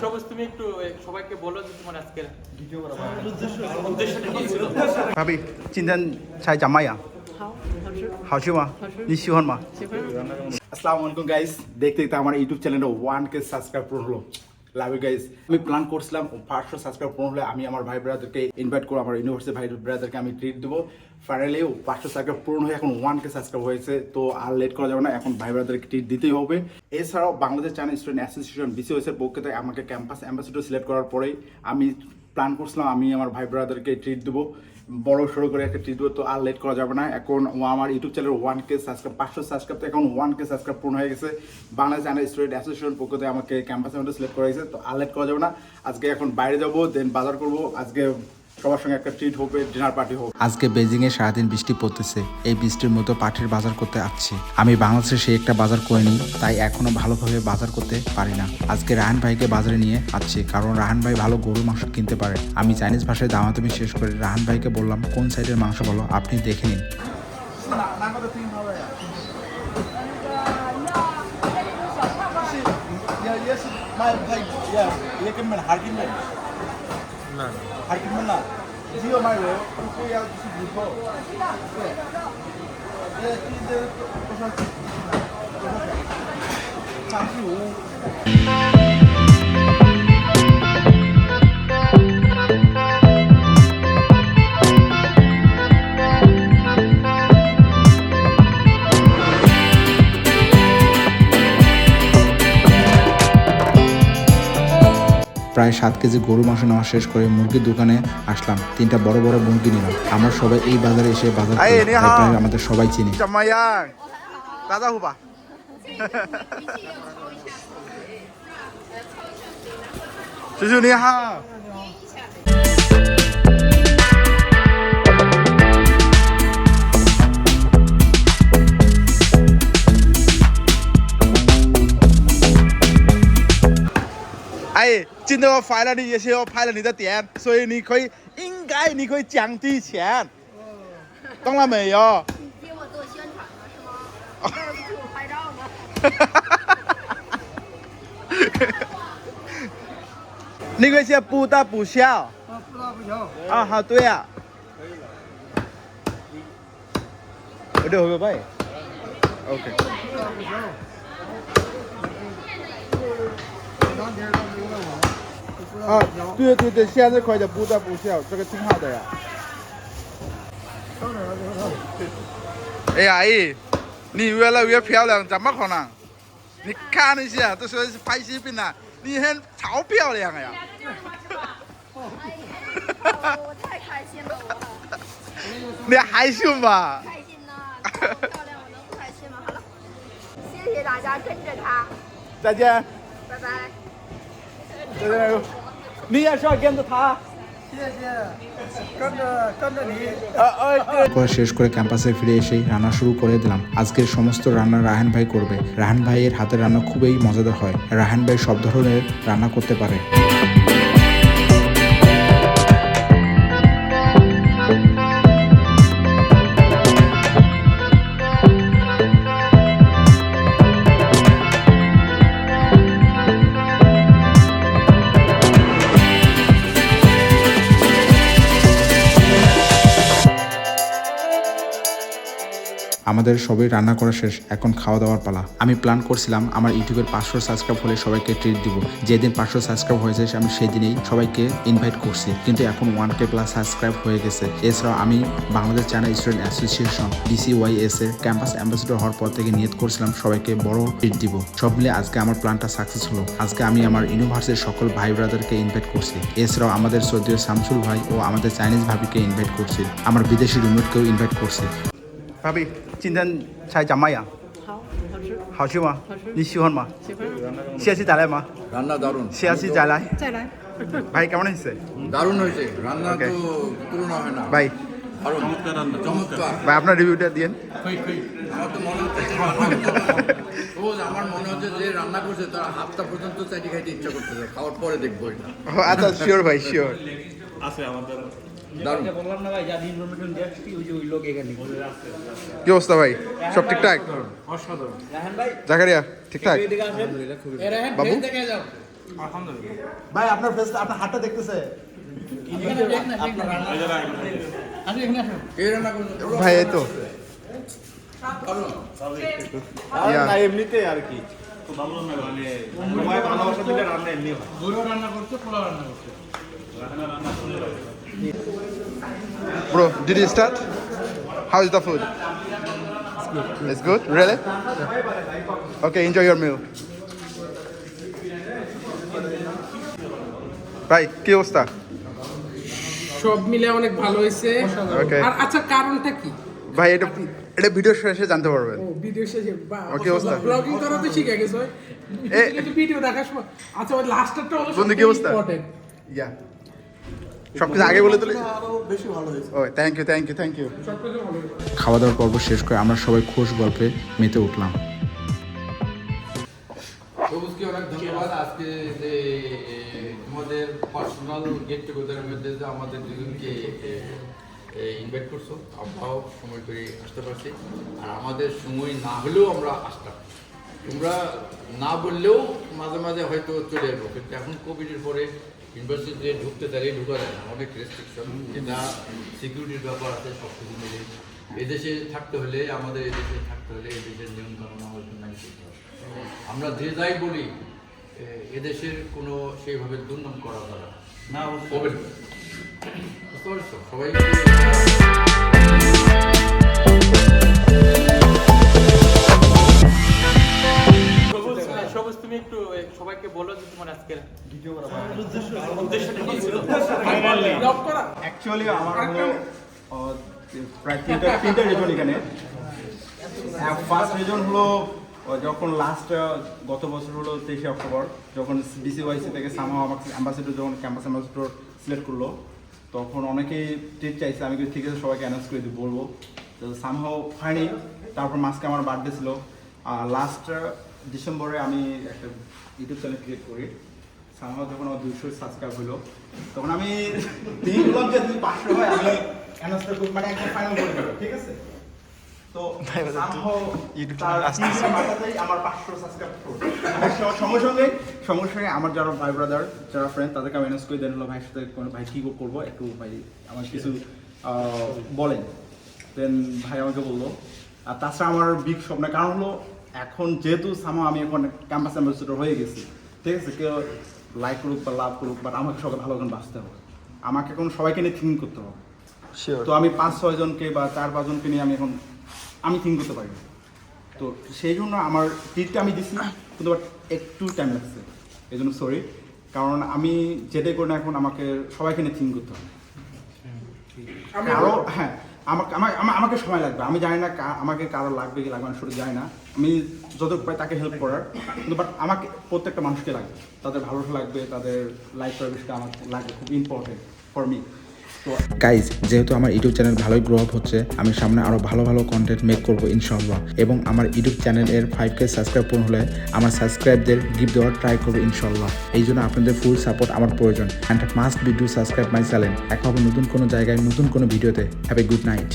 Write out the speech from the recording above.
সবুজ মা নিশ্চি আসসালামু আলাইকুম দেখতে আমার ইউটিউব চ্যানেলে ওয়ান কে সাবস্ক্রাইব হলো। লাভ ইউ গাইজ আমি প্ল্যান করছিলাম পাঁচশো সাবস্ক্রাইব পূরণ হলে আমি আমার ভাই ব্রাদারকে ইনভাইট করব, আমার ইউনিভার্সিটি ভাই ব্রাদারকে আমি ট্রিট দেবো। ফাইনালি পাঁচশো সাবস্ক্রাইব পূরণ হয়ে এখন ওয়ান কে সাবস্ক্রাইব হয়েছে, তো আর লেট করা যাবে না, এখন ভাই ব্রাদারকে ট্রিট দিতেই হবে। এছাড়াও বাংলাদেশ চায়না স্টুডেন্ট অ্যাসোসিয়েশন বিসিওএসের পক্ষ থেকে আমাকে ক্যাম্পাস অ্যাম্বাসিডর সিলেক্ট করার পরেই আমি প্ল্যান করছিলাম, আমি আমার ভাই ব্রাদারকে ট্রিট দেবো। বড় সড়ো করে একটা ট্রিট দেবো, তো আর লেট করা যাবে না। এখন আমার YouTube channel one K subscribe পাঁচশো সাবস্ক্রাইব তো এখন ওয়ান কে সাবস্ক্রাইব পূর্ণ হয়ে গেছে। বাংলাদেশ চায়না স্টুডেন্ট অ্যাসোসিয়েশন পক্ষ থেকে আমাকে মধ্যে সিলেক্ট করা হয়েছে, তো আর লেট করা যাবে না। আজকে এখন বাইরে যাব দেন বাজার করব। আজকে সবার সঙ্গে একটা ট্রিট হবে ডিনার পার্টি হবে আজকে বেজিং এ সারাদিন বৃষ্টি পড়তেছে। এই বৃষ্টির মতো পাটির বাজার করতে আসছি। আমি বাংলাদেশে সেই একটা বাজার করিনি তাই এখনও ভালোভাবে বাজার করতে পারি না। আজকে রাহান ভাইকে বাজারে নিয়ে আসছি কারণ রাহান ভাই ভালো গরুর মাংস কিনতে পারে। আমি চাইনিজ ভাষায় দামাতামি শেষ করে রাহান ভাইকে বললাম কোন সাইডের মাংস বলো? আপনি দেখে নিন। 밝힌만나지어말고후쿠야주시불포예이제또장기오 প্রায় সাত কেজি গরু মাংস নেওয়া শেষ করে মুরগির দোকানে আসলাম। তিনটা বড় বড় মুরগি নিলাম। আমরা সবাই এই বাজারে এসে বাজার আমাদের সবাই চিনি। দাদা 今天我发了你，也是我拍了你的点，所以你可以，应该你可以降低钱，懂了没有？你给我做宣传了是吗？这儿不给我拍照吗？那个是不大不小。啊，不大不小。啊，好，对呀、我这会不会？OK。啊，对对对，现在快点不大不小，这个挺好的呀。哎呀，阿姨，你越来越漂亮，怎么可能？你看一下，这是拍视频呢，你很超漂亮呀！哎呀，我太开心了，我你害羞吧？开心呐！这么漂亮，我能不开心吗？好了，谢谢大家跟着他，再见。拜拜。再见。শেষ করে ক্যাম্পাসে ফিরে এসে রান্না শুরু করে দিলাম। আজকের সমস্ত রান্না রাহান ভাই করবে। রাহান ভাইয়ের হাতের রান্না খুবই মজাদার হয়। রাহান ভাই সব ধরনের রান্না করতে পারে। আমাদের সবই রান্না করা শেষ, এখন খাওয়া দাওয়ার পালা। আমি প্ল্যান করছিলাম আমার ইউটিউবের পাঁচশো সাবস্ক্রাইব হলে সবাইকে ট্রিট দিব। যেদিন পাঁচশো সাবস্ক্রাইব হয়েছে আমি সেই দিনেই সবাইকে ইনভাইট করছি। কিন্তু এখন ওয়ান কে প্লাস সাবস্ক্রাইব হয়ে গেছে। এছাড়াও আমি বাংলাদেশ চায়না স্টুডেন্ট অ্যাসোসিয়েশন ডিসিওয়াইএস এর ক্যাম্পাস অ্যাম্বাসেডর হওয়ার পর থেকে নিয়ত করছিলাম সবাইকে বড় ট্রিট দিব। সব মিলে আজকে আমার প্ল্যানটা সাকসেস হলো। আজকে আমি আমার ইউনিভার্সিটির সকল ভাই ব্রাদারকে ইনভাইট করছি। এছাড়াও আমাদের সৌদিও শামসুল ভাই ও আমাদের চাইনিজ ভাবিকে ইনভাইট করছি। আমার বিদেশি রুমমেটকেও ইনভাইট করছি। 芭比，今天猜怎么样？好，好吃，好吃吗？好吃你喜欢吗？喜欢。下次再来吗？ রান্না দারুণ 下次再来。再来。ভাই কেমন হয়েছে দারুণ হয়েছে রান্না Okay. তো তুলনা হয় না ভাই দারুণ চমৎকার ভাই আপনার রিভিউটা দিয়েন আমার তো মনে হচ্ছে যে রান্না করতে- রোজ আমার মনে হচ্ছে যে রান্না করছে তার হাতটা পর্যন্ত চাইতে খাইতে ইচ্ছা করতেছে খাওয়ার পরে দেখবো এটা ও, আচ্ছা শিওর ভাই শিওর দারুণ। কি অবস্থা ভাই? সব ঠিকঠাক? জাকারিয়া ঠিকঠাক? বাবু? ভাই আপনার ফেস আপনার হাতটা দেখতেছে। ভাই এই তো। এমনিতে আর কি। মানে ভালোবাসা দিলে রান্না এমনি হয়। রান্না করছে পোলা রান্না করছে। Bro, did you start? How is the food? It's good. It's good? Really? Yeah. Okay, enjoy your meal. ভাই কি অবস্থা সব মিলে অনেক ভালো হয়েছে Okay. আর আচ্ছা কারণটা কি ভাই এটা এটা ভিডিও শেষে জানতে পারবেন ও ভিডিও শেষে কি অবস্থা? ব্লগিং করা তো শিখে গেছো ভিডিও দেখার সময় আচ্ছা ওই লাস্টারটা হলো বন্ধু, কি অবস্থা? ইয়া সব কিছু আগে বলে তুলে ও thank you thank you thank you খাওয়া দাওয়ার পর্ব শেষ করে আমরা সবাই খোশ গল্পে মেতে উঠলাম। সবুজকে অনেক ধন্যবাদ। আজকে যে তোমাদের পার্সোনাল গেট টুগেদারের মধ্যে যে আমাদের দুজনকে ইনভাইট করছ আমরাও সময় করে আসতে পারছি। আর আমাদের সময় না হলেও আমরা আসতাম। তোমরা না বললেও মাঝে মাঝে হয়তো চলে যাব কিন্তু এখন কোভিডের পরে ইউনিভার্সিটিতে ঢুকতে দাঁড়িয়ে ঢুকা যায় না অনেক রেস্ট্রিকশন যেটা সিকিউরিটির ব্যাপার আছে সব কিছু মিলে। এদেশে থাকতে হলে আমাদের এদেশে থাকতে হলে এদেশের কানুন আমাদের মেনে চলতে হবে। আমরা যে যাই বলি এদেশের কোনো সেইভাবে দুর্নাম করা দ্বারা না। হবে। বুঝতে পারছ? সবাই আজকের। অ্যাকচুয়ালি আমার হলো প্রায় তিনটা তিনটা রিজন এখানে। ফার্স্ট রিজন হলো যখন লাস্ট গত বছর হলো তেইশে অক্টোবর যখন বিসিওয়াইসি থেকে সামা আমাকে অ্যাম্বাসেডর যখন ক্যাম্পাস অ্যাম্বাসেডর সিলেক্ট করল তখন অনেকেই ট্রিট চাইছে আমি ঠিক আছে সবাইকে অ্যানাউন্স করে দিই বলব। তো সামহাও হয়নি তারপর মাসকে আমার বার্থডে ছিল। লাস্ট ডিসেম্বরে আমি একটা ইউটিউব চ্যানেল ক্রিয়েট করি। সামহাও যখন আমার দুশো সাবস্ক্রাইব হলো তখন আমি তিন বললাম যে যদি পাঁচশো হয় আমি অ্যানাউন্সটা মানে একদম ফাইনাল করে দেবো ঠিক আছে? তো আমার পাঁচশো সাবস্ক্রাইব সঙ্গে সঙ্গে সঙ্গে সঙ্গে আমার যারা ভাই ব্রাদার যারা ফ্রেন্ড তাদেরকে আমি অ্যানাউন্স করে দেন হলো ভাইয়ের সাথে কোনো ভাই কী করব একটু ভাই আমার কিছু বলেন। দেন ভাই আমাকে বলল আর তাছাড়া আমার বিগ স্বপ্ন কারণ হলো এখন যেহেতু সামা আমি এখন ক্যাম্পাস অ্যাম্বাসেডর হয়ে গেছি ঠিক আছে? কেউ লাইক করুক বা লাভ করুক বাট আমাকে সবাই ভালো করে বাঁচতে হবে। আমাকে এখন সবাইকে নিয়ে থিঙ্ক করতে হবে। তো আমি পাঁচ ছয় জনকে বা চার পাঁচজনকে নিয়ে আমি এখন আমি থিঙ্ক করতে পারি। তো সেই জন্য আমার ট্রিটটা আমি দিছি কিন্তু বাট একটু টাইম লাগছে। এই জন্য সরি কারণ আমি যেটাই করি না এখন আমাকে সবাইকে নিয়ে থিঙ্ক করতে হবে। আমি কারও হ্যাঁ আমাকে আমাকে সময় লাগবে। আমি জানি না আমাকে কারও লাগবে কি লাগবে না যাই না। আমি যত উপায় তাকে হেল্প করার। কিন্তু বাট আমাকে প্রত্যেকটা মানুষকে লাগবে। তাদের ভালো লাগবে, তাদের লাইফ সার্ভিসটা আমার লাগবে, খুব ইম্পর্টেন্ট ফর মি গাইজ যেহেতু আমার ইউটিউব চ্যানেল ভালোই গ্রো আপ হচ্ছে, আমি সামনে আরও ভালো ভালো কন্টেন্ট মেক করব ইনশাল্লাহ এবং আমার ইউটিউব চ্যানেলের ফাইভ কে সাবস্ক্রাইব পূর্ণ হলে আমার সাবস্ক্রাইবদের গিফট দেওয়ার ট্রাই করব ইনশাল্লাহ এই জন্য আপনাদের ফুল সাপোর্ট আমার প্রয়োজন। And must be do subscribe my channel এখন নতুন কোনো জায়গায়, নতুন কোনো ভিডিওতে হ্যাভ এ গুড নাইট